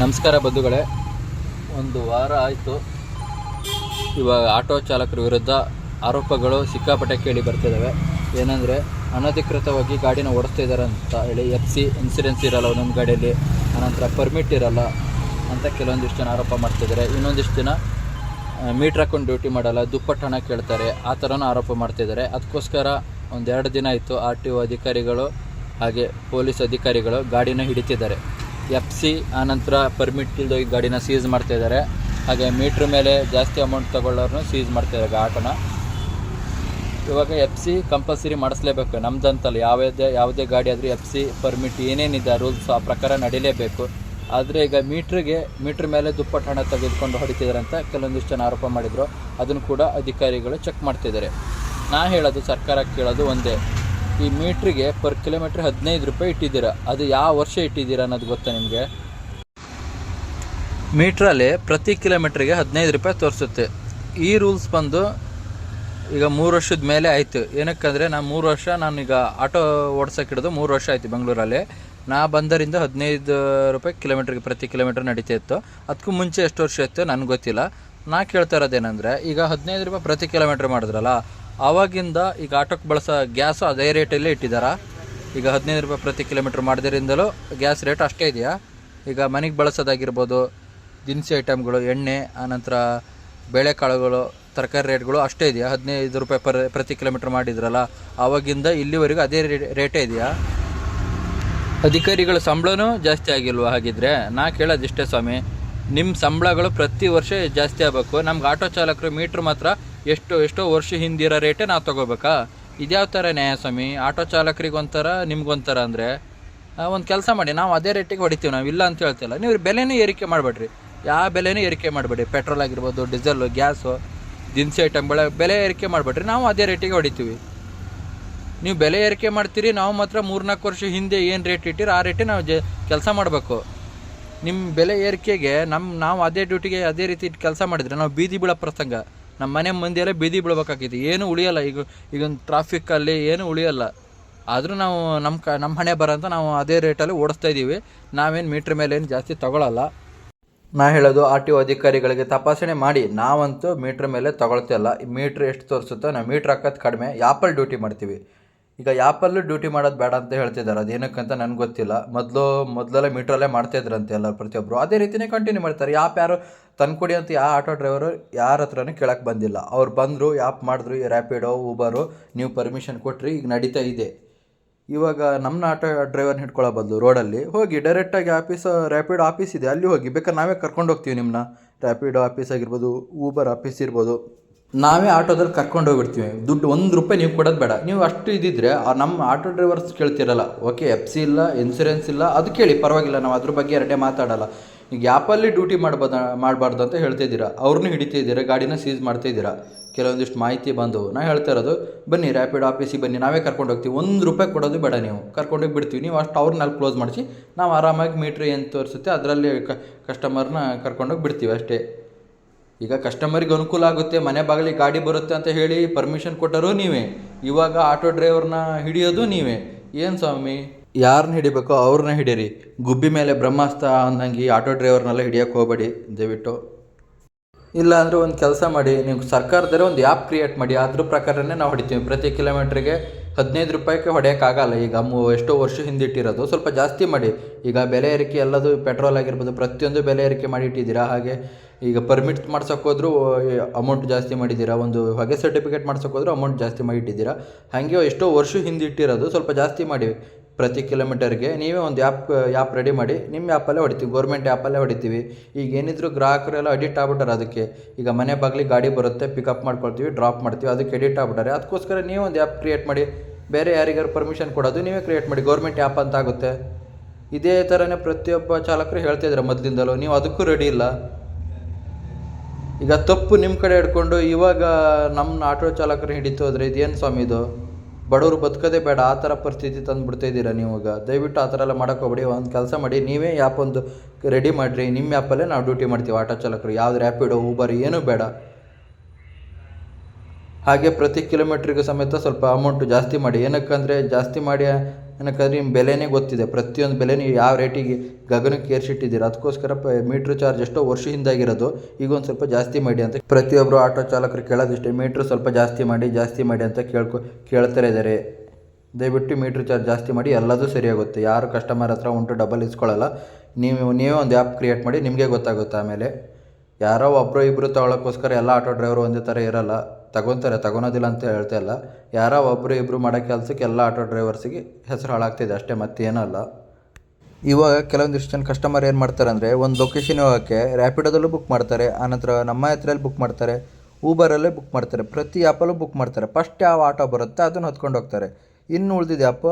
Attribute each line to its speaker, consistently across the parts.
Speaker 1: ನಮಸ್ಕಾರ ಬಂಧುಗಳೇ. ಒಂದು ವಾರ ಆಯಿತು. ಇವಾಗ ಆಟೋ ಚಾಲಕರ ವಿರುದ್ಧ ಆರೋಪಗಳು ಸಿಕ್ಕಾಪಟ್ಟೆ ಕೇಳಿ ಬರ್ತಿದ್ದಾವೆ ಏನಂದರೆ, ಅನಧಿಕೃತವಾಗಿ ಗಾಡಿನ ಓಡಿಸ್ತಾ ಇದ್ದಾರೆ ಅಂತ ಹೇಳಿ ಎಫ್ ಸಿ ಇನ್ಸೂರೆನ್ಸ್ ಇರೋಲ್ಲ, ಒಂದೊಂದು ಗಾಡಿಯಲ್ಲಿ. ಅನಂತರ ಪರ್ಮಿಟ್ ಇರೋಲ್ಲ ಅಂತ ಕೆಲವೊಂದಿಷ್ಟು ಜನ ಆರೋಪ ಮಾಡ್ತಿದ್ದಾರೆ ಇನ್ನೊಂದಿಷ್ಟು ಜನ ಮೀಟ್ರ್ ಹಾಕೊಂಡು ಡ್ಯೂಟಿ ಮಾಡಲ್ಲ, ದುಪ್ಪಟ್ಟು ಹಣ ಕೇಳ್ತಾರೆ. ಆ ಥರನೂ ಆರೋಪ ಮಾಡ್ತಿದ್ದಾರೆ ಅದಕ್ಕೋಸ್ಕರ ಒಂದೆರಡು ದಿನ ಆಯಿತು ಆರ್ ಟಿ ಒ ಅಧಿಕಾರಿಗಳು ಹಾಗೆ ಪೊಲೀಸ್ ಅಧಿಕಾರಿಗಳು ಗಾಡಿನ ಹಿಡಿತಿದ್ದಾರೆ. ಎಫ್ ಸಿ ಆನಂತರ ಪರ್ಮಿಟ್ ಇಲ್ದೋಗಿ ಗಾಡಿನ ಸೀಸ್ ಮಾಡ್ತಾಯಿದ್ದಾರೆ ಹಾಗೆ ಮೀಟ್ರ್ ಮೇಲೆ ಜಾಸ್ತಿ ಅಮೌಂಟ್ ತೊಗೊಳ್ಳೋರ್ನು ಸೀಸ್ ಮಾಡ್ತಾಯಿದ್ದಾರೆ ಆಟೋನ ಇವಾಗ ಎಫ್ ಸಿ ಕಂಪಲ್ಸರಿ ಮಾಡಿಸ್ಲೇಬೇಕು. ನಮ್ದಂತಲ್ಲ ಯಾವುದೇ ಯಾವುದೇ ಗಾಡಿ ಆದರೂ ಎಫ್ ಸಿ ಪರ್ಮಿಟ್ ಏನೇನಿದೆ ರೂಲ್ಸ್ ಆ ಪ್ರಕಾರ ನಡೀಲೇಬೇಕು. ಆದರೆ ಈಗ ಮೀಟ್ರಿಗೆ ಮೀಟ್ರ್ ಮೇಲೆ ದುಪ್ಪಟ್ಟು ಹಣ ತೆಗೆದುಕೊಂಡು ಹೊಡಿತಿದ್ದಾರೆ ಅಂತ ಕೆಲವೊಂದಿಷ್ಟು ಜನ ಆರೋಪ ಮಾಡಿದರು. ಅದನ್ನು ಕೂಡ ಅಧಿಕಾರಿಗಳು ಚೆಕ್ ಮಾಡ್ತಿದ್ದಾರೆ. ನಾ ಹೇಳೋದು ಸರ್ಕಾರಕ್ಕೆ ಕೇಳೋದು ಒಂದೇ. ಈ ಮೀಟ್ರಿಗೆ ಪರ್ ಕಿಲೋಮೀಟ್ರ್ ಹದಿನೈದು ರೂಪಾಯಿ ಇಟ್ಟಿದ್ದೀರಾ? ಅದು ಯಾವ ವರ್ಷ ಇಟ್ಟಿದ್ದೀರಾ ಅನ್ನೋದು ಗೊತ್ತಾ ನಿಮಗೆ? ಮೀಟ್ರಲ್ಲಿ ಪ್ರತಿ ಕಿಲೋಮೀಟ್ರಿಗೆ ಹದಿನೈದು ರೂಪಾಯಿ ತೋರಿಸುತ್ತೆ. ಈ ರೂಲ್ಸ್ ಬಂದು ಈಗ ಮೂರು ವರ್ಷದ ಮೇಲೆ ಆಯಿತು. ಏನಕ್ಕಂದರೆ ನಾನು ಮೂರು ವರ್ಷ ನಾನು ಈಗ ಆಟೋ ಓಡ್ಸೋಕೆ ಹಿಡಿದು ಮೂರು ವರ್ಷ ಆಯಿತು ಬೆಂಗಳೂರಲ್ಲಿ. ನಾ ಬಂದರಿಂದ ಹದಿನೈದು ರೂಪಾಯಿ ಕಿಲೋಮೀಟ್ರಿಗೆ ಪ್ರತಿ ಕಿಲೋಮೀಟ್ರ್ ನಡೀತಾ ಇತ್ತು. ಅದಕ್ಕೂ ಮುಂಚೆ ಎಷ್ಟು ವರ್ಷ ಇತ್ತು ನನಗೆ ಗೊತ್ತಿಲ್ಲ. ನಾ ಕೇಳ್ತಾ ಇರೋದೇನೆಂದರೆ ಈಗ ಹದಿನೈದು ರೂಪಾಯಿ ಪ್ರತಿ ಕಿಲೋಮೀಟ್ರ್ ಮಾಡಿದ್ರಲ್ಲ ಆವಾಗಿಂದ ಈಗ ಆಟೋಕ್ಕೆ ಬಳಸೋ ಗ್ಯಾಸು ಅದೇ ರೇಟಲ್ಲೇ ಇಟ್ಟಿದ್ದಾರೆ ಈಗ ಹದಿನೈದು ರೂಪಾಯಿ ಪ್ರತಿ ಕಿಲೋಮೀಟ್ರ್ ಮಾಡಿದ್ರಿಂದಲೂ ಗ್ಯಾಸ್ ರೇಟ್ ಅಷ್ಟೇ ಇದೆಯಾ? ಈಗ ಮನೆಗೆ ಬಳಸೋದಾಗಿರ್ಬೋದು, ದಿನಸಿ ಐಟಮ್ಗಳು, ಎಣ್ಣೆ, ಆನಂತರ ಬೇಳೆಕಾಳುಗಳು, ತರಕಾರಿ ರೇಟ್ಗಳು ಅಷ್ಟೇ ಇದೆಯಾ? ಹದಿನೈದು ರೂಪಾಯಿ ಪರ್, ಪ್ರತಿ ಕಿಲೋಮೀಟ್ರ್ ಮಾಡಿದ್ರಲ್ಲ, ಆವಾಗಿಂದ ಇಲ್ಲಿವರೆಗೂ ಅದೇ ರೇಟ್ ಇದೆಯಾ? ಅಧಿಕಾರಿಗಳ ಸಂಬಳನೂ ಜಾಸ್ತಿ ಆಗಿಲ್ವಾ ಹಾಗಿದ್ರೆ? ನಾ ಕೇಳೋದಿಷ್ಟೇ ಸ್ವಾಮಿ ನಿಮ್ಮ ಸಂಬಳಗಳು ಪ್ರತಿ ವರ್ಷ ಜಾಸ್ತಿ ಆಗಬೇಕು. ನಮ್ಗೆ ಆಟೋ ಚಾಲಕರು ಮೀಟ್ರ್ ಮಾತ್ರ ಎಷ್ಟು, ಎಷ್ಟೋ ವರ್ಷ ಹಿಂದಿರೋ ರೇಟೇ ನಾವು ತೊಗೋಬೇಕಾ? ಇದ್ಯಾವ ಥರ ನ್ಯಾಯ ಸ್ವಾಮಿ? ಆಟೋ ಚಾಲಕರಿಗೆ ಒಂಥರ ನಿಮ್ಗೊಂಥರ ಅಂದರೆ? ಒಂದು ಕೆಲಸ ಮಾಡಿ, ನಾವು ಅದೇ ರೇಟಿಗೆ ಹೊಡಿತೀವಿ, ನಾವು ಇಲ್ಲ ಅಂತ ಹೇಳ್ತಿಲ್ಲ. ನೀವು ಬೆಲೆನೇ ಏರಿಕೆ ಮಾಡಬೇಡ್ರಿ. ಯಾವ ಬೆಲೆನೂ ಏರಿಕೆ ಮಾಡಬೇಡಿ. ಪೆಟ್ರೋಲ್ ಆಗಿರ್ಬೋದು ಡೀಸೆಲ್ಲು ಗ್ಯಾಸು, ದಿನಸಿ ಐಟಮ್ಗಳ ಬೆಲೆ ಏರಿಕೆ ಮಾಡಬೇಡ್ರಿ. ನಾವು ಅದೇ ರೇಟಿಗೆ ಹೊಡಿತೀವಿ. ನೀವು ಬೆಲೆ ಏರಿಕೆ ಮಾಡ್ತೀರಿ, ನಾವು ಮಾತ್ರ ಮೂರ್ನಾಲ್ಕು ವರ್ಷ ಹಿಂದೆ ಏನು ರೇಟ್ ಇಟ್ಟಿರಿ ಆ ರೇಟೇ ನಾವು ಜ, ಕೆಲಸ ಮಾಡಬೇಕು. ನಿಮ್ಮ ಬೆಲೆ ಏರಿಕೆಗೆ ನಮ್ಮ ನಾವು ಅದೇ ಡ್ಯೂಟಿಗೆ ಅದೇ ರೀತಿ ಕೆಲಸ ಮಾಡಿದರೆ, ನಾವು ಬೀದಿ ಬೀಳೋ ಪ್ರಸಂಗ. ನಮ್ಮ ಮನೆ ಮಂದಿ ಎಲ್ಲ ಬೀದಿ ಬೀಳ್ಬೇಕಾಗಿತ್ತು ಏನು ಉಳಿಯಲ್ಲ. ಈಗ ಈಗ ಟ್ರಾಫಿಕ್ಕಲ್ಲಿ ಏನು ಉಳಿಯಲ್ಲ. ಆದರೂ ನಾವು ನಮ್ಮ ಕ, ನಮ್ಮ ಹಣೆ ಬರೋಂತ ನಾವು ಅದೇ ರೇಟಲ್ಲಿ ಓಡಿಸ್ತಾ ಇದ್ದೀವಿ. ನಾವೇನು ಮೀಟ್ರ್ ಮೇಲೆ ಏನು ಜಾಸ್ತಿ ತಗೊಳ್ಳಲ್ಲ ನಾ ಹೇಳೋದು ಆರ್ ಟಿ ಒ ಅಧಿಕಾರಿಗಳಿಗೆ ತಪಾಸಣೆ ಮಾಡಿ. ನಾವಂತೂ ಮೀಟ್ರ್ ಮೇಲೆ ತಗೊಳ್ತಿಲ್ಲ. ಮೀಟ್ರ್ ಎಷ್ಟು ತೋರಿಸುತ್ತೋ, ನಾವು ಮೀಟ್ರ್ ಹಾಕೋದು ಕಡಿಮೆ. ಯಾಪಲ್ ಡ್ಯೂಟಿ ಮಾಡ್ತೀವಿ. ಈಗ ಯಾಪಲ್ಲೂ ಡ್ಯೂಟಿ ಮಾಡೋದು ಬೇಡ ಅಂತ ಹೇಳ್ತಿದ್ದಾರೆ. ಅದು ಏನಕ್ಕಂತ ನನಗೆ ಗೊತ್ತಿಲ್ಲ. ಮೊದಲು, ಮೊದಲೆಲ್ಲ ಮೀಟ್ರಲ್ಲೇ ಮಾಡ್ತಾಯಿದ್ರಂತೆ ಎಲ್ಲ ಪ್ರತಿಯೊಬ್ಬರು ಅದೇ ರೀತಿಯೇ ಕಂಟಿನ್ಯೂ ಮಾಡ್ತಾರೆ. ಯಾಪ್ ಯಾರು ತಂದ್ಕೊಡಿ ಅಂತ ಯಾವ ಆಟೋ ಡ್ರೈವರು ಯಾರ ಹತ್ರನೂ ಕೇಳಕ್ಕೆ ಬಂದಿಲ್ಲ. ಅವ್ರು ಬಂದರು ಯಾಪ್ ಮಾಡಿದ್ರು ರ್ಯಾಪಿಡೋ ಊಬರು ನೀವು ಪರ್ಮಿಷನ್ ಕೊಟ್ರಿ, ಈಗ ನಡೀತಾ ಇದೆ. ಇವಾಗ ನಮ್ಮ ಆಟೋ ಡ್ರೈವರ್ನ ಹಿಡ್ಕೊಳ್ಳೋ ಬದಲು ರೋಡಲ್ಲಿ ಹೋಗಿ ಡೈರೆಕ್ಟಾಗಿ ಆಫೀಸ್ ರ್ಯಾಪಿಡ್ ಆಫೀಸ್ ಇದೆ. ಅಲ್ಲಿ ಹೋಗಿ, ಬೇಕಾದ್ರೆ ನಾವೇ ಕರ್ಕೊಂಡು ಹೋಗ್ತೀವಿ ನಿಮ್ಮನ್ನ ರ್ಯಾಪಿಡೋ ಆಫೀಸ್ ಆಗಿರ್ಬೋದು ಊಬರ್ ಆಫೀಸ್ ಇರ್ಬೋದು. ನಾವೇ ಆಟೋದಲ್ಲಿ ಕರ್ಕೊಂಡು ಹೋಗ್ಬಿಡ್ತೀವಿ. ದುಡ್ಡು ಒಂದು ರೂಪಾಯಿ ನೀವು ಕೊಡೋದು ಬೇಡ. ನೀವು ಅಷ್ಟು ಇದ್ದಿದ್ರೆ ನಮ್ಮ ಆಟೋ ಡ್ರೈವರ್ಸ್ ಕೇಳ್ತಿರಲ್ಲ, ಓಕೆ ಎಫ್ ಸಿ ಇಲ್ಲ ಇನ್ಸೂರೆನ್ಸ್ ಇಲ್ಲ, ಅದು ಕೇಳಿ, ಪರವಾಗಿಲ್ಲ, ನಾವು ಅದ್ರ ಬಗ್ಗೆ ಎರಡೇ ಮಾತಾಡಲ್ಲ. ಈಗ ಆ್ಯಪಲ್ಲಿ ಡ್ಯೂಟಿ ಮಾಡ್ಬೋದ, ಮಾಡಬಾರ್ದು ಅಂತ ಹೇಳ್ತಿದ್ದೀರಾ ಅವ್ರನ್ನೂ ಹಿಡಿತಿದ್ದೀರಾ ಗಾಡಿನ ಸೀಸ್ ಮಾಡ್ತಿದ್ದೀರಾ ಕೆಲವೊಂದಿಷ್ಟು ಮಾಹಿತಿ ಬಂದು, ನಾ ಹೇಳ್ತಾ ಇರೋದು, ಬನ್ನಿ ರ್ಯಾಪಿಡ್ ಆಫೀಸಿಗೆ ಬನ್ನಿ, ನಾವೇ ಕರ್ಕೊಂಡು ಹೋಗ್ತೀವಿ. ಒಂದು ರೂಪಾಯಿ ಕೊಡೋದು ಬೇಡ ನೀವು. ಕರ್ಕೊಂಡೋಗಿ ಬಿಡ್ತೀವಿ. ನೀವು ಅಷ್ಟು ಅವ್ರನ್ನ ಅಲ್ಲಿ ಕ್ಲೋಸ್ ಮಾಡಿಸಿ, ನಾವು ಆರಾಮಾಗಿ ಮೀಟ್ರ್ ಏನು ತೋರಿಸುತ್ತೆ, ಅದರಲ್ಲಿ ಕಸ್ಟಮರ್ನ ಕರ್ಕೊಂಡೋಗಿ ಬಿಡ್ತೀವಿ ಅಷ್ಟೇ. ಈಗ ಕಸ್ಟಮರಿಗೆ ಅನುಕೂಲ ಆಗುತ್ತೆ, ಮನೆ ಬಾಗಿಲಿಗೆ ಗಾಡಿ ಬರುತ್ತೆ ಅಂತ ಹೇಳಿ ಪರ್ಮಿಷನ್ ಕೊಟ್ಟರೂ ನೀವೇ. ಇವಾಗ ಆಟೋ ಡ್ರೈವರ್ನ ಹಿಡಿಯೋದು ನೀವೇ. ಏನು ಸ್ವಾಮಿ? ಯಾರನ್ನ ಹಿಡಿಬೇಕೋ ಅವ್ರನ್ನ ಹಿಡೀರಿ. ಗುಬ್ಬಿ ಮೇಲೆ ಬ್ರಹ್ಮಾಸ್ತ್ರ ಅಂದಂಗೆ ಆಟೋ ಡ್ರೈವರ್ನೆಲ್ಲ ಹಿಡಿಯೋಕೆ ಹೋಗಬೇಡಿ, ದಯವಿಟ್ಟು. ಇಲ್ಲ ಅಂದರೆ ಒಂದು ಕೆಲಸ ಮಾಡಿ, ನೀವು ಸರ್ಕಾರದಲ್ಲೇ ಒಂದು ಆ್ಯಪ್ ಕ್ರಿಯೇಟ್ ಮಾಡಿ, ಅದ್ರ ಪ್ರಕಾರನೇ ನಾವು ಹೊಡಿತೀವಿ. ಪ್ರತಿ ಕಿಲೋಮೀಟ್ರಿಗೆ ಹದಿನೈದು ರೂಪಾಯಿಗೆ ಹೊಡೆಯೋಕ್ಕಾಗಲ್ಲ. ಈಗ ಮೂ, ಎಷ್ಟೋ ವರ್ಷ ಹಿಂದಿಟ್ಟಿರೋದು ಸ್ವಲ್ಪ ಜಾಸ್ತಿ ಮಾಡಿ. ಈಗ ಬೆಲೆ ಏರಿಕೆ ಎಲ್ಲದು ಪೆಟ್ರೋಲ್ ಆಗಿರ್ಬೋದು, ಪ್ರತಿಯೊಂದು ಬೆಲೆ ಏರಿಕೆ ಮಾಡಿ ಇಟ್ಟಿದ್ದೀರಾ? ಹಾಗೆ ಈಗ ಪರ್ಮಿಟ್ ಮಾಡ್ಸೋಕ್ಕೋದ್ರೂ ಅಮೌಂಟ್ ಜಾಸ್ತಿ ಮಾಡಿದ್ದೀರಾ? ಒಂದು ಹೊಗೆ ಸರ್ಟಿಫಿಕೇಟ್ ಮಾಡ್ಸೋಕ್ಕೋದ್ರೂ ಅಮೌಂಟ್ ಜಾಸ್ತಿ ಮಾಡಿ ಇಟ್ಟಿದ್ದೀರಾ? ಹಾಗೆ ಎಷ್ಟೋ ವರ್ಷ ಹಿಂದಿಟ್ಟಿರೋದು ಸ್ವಲ್ಪ ಜಾಸ್ತಿ ಮಾಡಿ. ಪ್ರತಿ ಕಿಲೋಮೀಟರ್ಗೆ ನೀವೇ ಒಂದು ಆ್ಯಪ್ ಆ್ಯಪ್ ರೆಡಿ ಮಾಡಿ, ನಿಮ್ಮ ಆ್ಯಪಲ್ಲೇ ಹೊಡಿತೀವಿ ಗೌರ್ಮೆಂಟ್ ಆ್ಯಪಲ್ಲೇ ಹೊಡಿತೀವಿ. ಈಗ ಏನಿದ್ರು ಗ್ರಾಹಕರೆಲ್ಲ ಅಡಿಟ್ ಆಗ್ಬಿಟ್ಟಾರೆ ಅದಕ್ಕೆ. ಈಗ ಮನೆ ಬಾಗಿಲಿಗೆ ಗಾಡಿ ಬರುತ್ತೆ ಪಿಕಪ್ ಮಾಡ್ಕೊಳ್ತೀವಿ ಡ್ರಾಪ್ ಮಾಡ್ತೀವಿ, ಅದಕ್ಕೆ ಎಡಿಟ್ ಆಗ್ಬಿಟ್ಟಾರೆ. ಅದಕ್ಕೋಸ್ಕರ ನೀವು ಒಂದು ಆ್ಯಪ್ ಕ್ರಿಯೇಟ್ ಮಾಡಿ, ಬೇರೆ ಯಾರಿಗಾರು ಪರ್ಮಿಷನ್ ಕೊಡೋದು ನೀವೇ ಕ್ರಿಯೇಟ್ ಮಾಡಿ ಗೌರ್ಮೆಂಟ್ ಆ್ಯಪ್ ಅಂತ ಆಗುತ್ತೆ. ಇದೇ ಥರನೇ ಪ್ರತಿಯೊಬ್ಬ ಚಾಲಕರು ಹೇಳ್ತಿದ್ದಾರೆ ಮೊದಲಿಂದಲೂ, ನೀವು ಅದಕ್ಕೂ ರೆಡಿ ಇಲ್ಲ. ಈಗ ತಪ್ಪು ನಿಮ್ಮ ಕಡೆ ಹಿಡ್ಕೊಂಡು ಇವಾಗ ನಮ್ಮ ಆಟೋ ಚಾಲಕರು ಹಿಡಿತು ಅಂದರೆ ಇದೇನು ಸ್ವಾಮಿ ಇದು? ಬಡವರು ಬದುಕೋದೇ ಬೇಡ, ಆ ಥರ ಪರಿಸ್ಥಿತಿ ತಂದು ಇದ್ದೀರಾ ನೀವು ಈಗ? ದಯವಿಟ್ಟು ಆ ಥರ ಎಲ್ಲ ಮಾಡೋಕೆ ಹೋಗ್ಬೇಡಿ, ಒಂದು ಕೆಲಸ ಮಾಡಿ. ನೀವೇ ಆ್ಯಪ್ ಒಂದು ರೆಡಿ ಮಾಡಿರಿ. ನಿಮ್ಮ ಆ್ಯಪಲ್ಲೇ ನಾವು ಡ್ಯೂಟಿ ಮಾಡ್ತೀವಿ, ಆಟೋ ಚಾಲಕರು. ಯಾವ್ದು ರ್ಯಾಪಿಡೋ ಊಬರ್ ಏನೂ ಬೇಡ. ಹಾಗೆ ಪ್ರತಿ ಕಿಲೋಮೀಟ್ರಿಗೆ ಸಮೇತ ಸ್ವಲ್ಪ ಅಮೌಂಟು ಜಾಸ್ತಿ ಮಾಡಿ. ಏನಕ್ಕಂದರೆ ಜಾಸ್ತಿ ಮಾಡಿ ಏನಕ್ಕಂದ್ರೆ ನಿಮ್ಮ ಬೆಲೆನೇ ಗೊತ್ತಿದೆ. ಪ್ರತಿಯೊಂದು ಬೆಲೆ ನೀವು ಯಾವ ರೇಟಿಗೆ ಗಗನಕ್ಕೆ ಏರ್ಸಿಟ್ಟಿದ್ದೀರಾ. ಅದಕ್ಕೋಸ್ಕರ ಪ ಮೀಟ್ರ್ ಚಾರ್ಜ್ ಎಷ್ಟೋ ವರ್ಷ ಹಿಂದಾಗಿರೋದು ಈಗ ಒಂದು ಸ್ವಲ್ಪ ಜಾಸ್ತಿ ಮಾಡಿ ಅಂತ ಪ್ರತಿಯೊಬ್ಬರು ಆಟೋ ಚಾಲಕರು ಕೇಳೋದಿಷ್ಟೇ. ಮೀಟ್ರ್ ಸ್ವಲ್ಪ ಜಾಸ್ತಿ ಮಾಡಿ ಜಾಸ್ತಿ ಮಾಡಿ ಅಂತ ಕೇಳ್ಕೊ ಕೇಳ್ತಾರೆ ಇದ್ದಾರೆ ದಯವಿಟ್ಟು ಮೀಟ್ರ್ ಚಾರ್ಜ್ ಜಾಸ್ತಿ ಮಾಡಿ, ಎಲ್ಲದೂ ಸರಿಯಾಗುತ್ತೆ. ಯಾರು ಕಸ್ಟಮರ್ ಹತ್ರ ಉಂಟು ಡಬಲ್ ಇಸ್ಕೊಳ್ಳಲ್ಲ. ನೀವು, ನೀವೇ ಒಂದು ಆ್ಯಪ್ ಕ್ರಿಯೇಟ್ ಮಾಡಿ, ನಿಮಗೆ ಗೊತ್ತಾಗುತ್ತೆ ಆಮೇಲೆ. ಯಾರೋ ಒಬ್ಬರು ಇಬ್ಬರು ತಗೊಳ್ಳೋಕ್ಕೋಸ್ಕರ ಎಲ್ಲ ಆಟೋ ಡ್ರೈವರು ಒಂದೇ ಥರ ಇರಲ್ಲ. ತಗೊತಾರೆ, ತಗೊಳೋದಿಲ್ಲ ಅಂತ ಹೇಳ್ತಾ ಇಲ್ಲ. ಯಾರೋ ಒಬ್ಬರು ಇಬ್ಬರು ಮಾಡೋ ಕೆಲಸಕ್ಕೆ ಎಲ್ಲ ಆಟೋ ಡ್ರೈವರ್ಸಿಗೆ ಹೆಸರು ಹಾಳಾಗ್ತಿದೆ, ಅಷ್ಟೇ ಮತ್ತೇನಲ್ಲ ಇವಾಗ ಕೆಲವೊಂದಿಷ್ಟು ಜನ ಕಸ್ಟಮರ್ ಏನು ಮಾಡ್ತಾರೆ ಅಂದರೆ, ಒಂದು ಲೊಕೇಶನ್ ಹೋಗೋಕ್ಕೆ ರ್ಯಾಪಿಡೋದಲ್ಲೂ ಬುಕ್ ಮಾಡ್ತಾರೆ, ಆನಂತರ ನಮ್ಮ ಹತ್ರಲ್ಲಿ ಬುಕ್ ಮಾಡ್ತಾರೆ ಊಬರಲ್ಲೇ ಬುಕ್ ಮಾಡ್ತಾರೆ, ಪ್ರತಿ ಆ್ಯಪಲ್ಲೂ ಬುಕ್ ಮಾಡ್ತಾರೆ. ಫಸ್ಟ್ ಯಾವ ಆಟೋ ಬರುತ್ತೆ ಅದನ್ನು ಹೊತ್ಕೊಂಡು ಹೋಗ್ತಾರೆ. ಇನ್ನು ಉಳಿದಿದೆ ಆ್ಯಪ್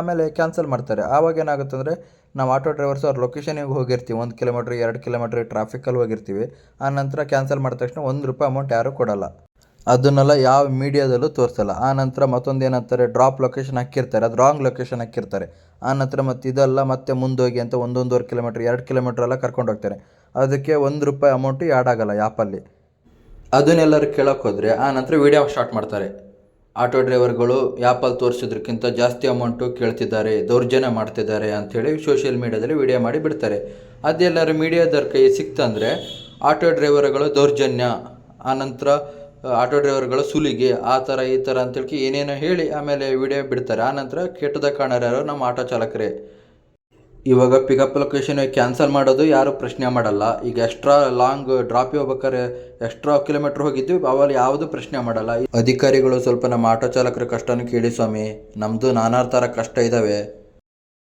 Speaker 1: ಆಮೇಲೆ ಕ್ಯಾನ್ಸಲ್ ಮಾಡ್ತಾರೆ. ಆವಾಗ ಏನಾಗುತ್ತೆ ಅಂದರೆ, ನಾವು ಆಟೋ ಡ್ರೈವರ್ಸ್ ಅವ್ರ ಲೊಕೇಶನಿಗೆ ಹೋಗಿರ್ತೀವಿ. ಒಂದು ಕಿಲೋಮೀಟ್ರ್ ಎರಡು ಕಿಲೋಮೀಟ್ರ್ ಟ್ರಾಫಿಕಲ್ಲಿ ಹೋಗಿರ್ತೀವಿ. ಆ ನಂತರ ಕ್ಯಾನ್ಸಲ್ ಮಾಡಿದ ತಕ್ಷಣ ಒಂದು ರೂಪಾಯಿ ಅಮೌಂಟ್ ಯಾರೂ ಕೊಡಲ್ಲ. ಅದನ್ನೆಲ್ಲ ಯಾವ ಮೀಡಿಯಾದಲ್ಲೂ ತೋರಿಸಲ್ಲ. ಆ ನಂತರ ಮತ್ತೊಂದು ಏನಂತಾರೆ ಡ್ರಾಪ್ ಲೊಕೇಶನ್ ಹಾಕಿರ್ತಾರೆ, ಅದು ರಾಂಗ್ ಲೊಕೇಶನ್ ಹಾಕಿರ್ತಾರೆ. ಆ ನಂತರ ಮತ್ತು ಇದೆಲ್ಲ ಮತ್ತೆ ಮುಂದೋಗಿ ಅಂತ ಒಂದೊಂದುವರೆ ಕಿಲೋಮೀಟ್ರ್ ಎರಡು ಕಿಲೋಮೀಟ್ರ್ ಎಲ್ಲ ಕರ್ಕೊಂಡು ಹೋಗ್ತಾರೆ. ಅದಕ್ಕೆ ಒಂದು ರೂಪಾಯಿ ಅಮೌಂಟು ಆ್ಯಡ್ ಆಗಲ್ಲ ಆ್ಯಪಲ್ಲಿ ಅದನ್ನೆಲ್ಲರೂ ಕೇಳೋಕೆ ಹೋದರೆ ಆ ನಂತರ ವೀಡಿಯೋ ಸ್ಟಾರ್ಟ್ ಮಾಡ್ತಾರೆ. ಆಟೋ ಡ್ರೈವರ್ಗಳು ಆ್ಯಪಲ್ಲಿ ತೋರಿಸಿದ್ರಕ್ಕಿಂತ ಜಾಸ್ತಿ ಅಮೌಂಟು ಕೇಳ್ತಿದ್ದಾರೆ, ದೌರ್ಜನ್ಯ ಮಾಡ್ತಿದ್ದಾರೆ ಅಂಥೇಳಿ ಸೋಷಿಯಲ್ ಮೀಡ್ಯಾದಲ್ಲಿ ವೀಡಿಯೋ ಮಾಡಿ ಬಿಡ್ತಾರೆ. ಅದೆಲ್ಲರೂ ಮೀಡಿಯಾದವ್ರ ಕೈ ಸಿಕ್ತಂದರೆ ಆಟೋ ಡ್ರೈವರ್ಗಳು ದೌರ್ಜನ್ಯ. ಆನಂತರ ಆಟೋ ಡ್ರೈವರ್ಗಳು ಸುಲಿಗೆ, ಆ ಥರ ಈ ಥರ ಅಂತೇಳಿ ಏನೇನೋ ಹೇಳಿ ಆಮೇಲೆ ವಿಡಿಯೋ ಬಿಡ್ತಾರೆ. ಆನಂತರ ಕೆಟ್ಟದ ಕಾಣರ್ಯಾರು ನಮ್ಮ ಆಟೋ ಚಾಲಕರೇ. ಇವಾಗ ಪಿಕಪ್ ಲೊಕೇಶನ್ ಕ್ಯಾನ್ಸಲ್ ಮಾಡೋದು ಯಾರು ಪ್ರಶ್ನೆ ಮಾಡಲ್ಲ. ಈಗ ಎಕ್ಸ್ಟ್ರಾ ಲಾಂಗ್ ಡ್ರಾಪ್ ಹೋಗ್ಬೇಕಾದ್ರೆ ಎಕ್ಸ್ಟ್ರಾ ಕಿಲೋಮೀಟ್ರ್ ಹೋಗಿದ್ವಿ, ಅವಾಗ ಯಾವುದು ಪ್ರಶ್ನೆ ಮಾಡಲ್ಲ. ಅಧಿಕಾರಿಗಳು ಸ್ವಲ್ಪ ನಮ್ಮ ಆಟೋ ಚಾಲಕರ ಕಷ್ಟನೂ ಕೇಳಿ ಸ್ವಾಮಿ. ನಮ್ಮದು ನಾನಾ ಥರ ಕಷ್ಟ ಇದ್ದಾವೆ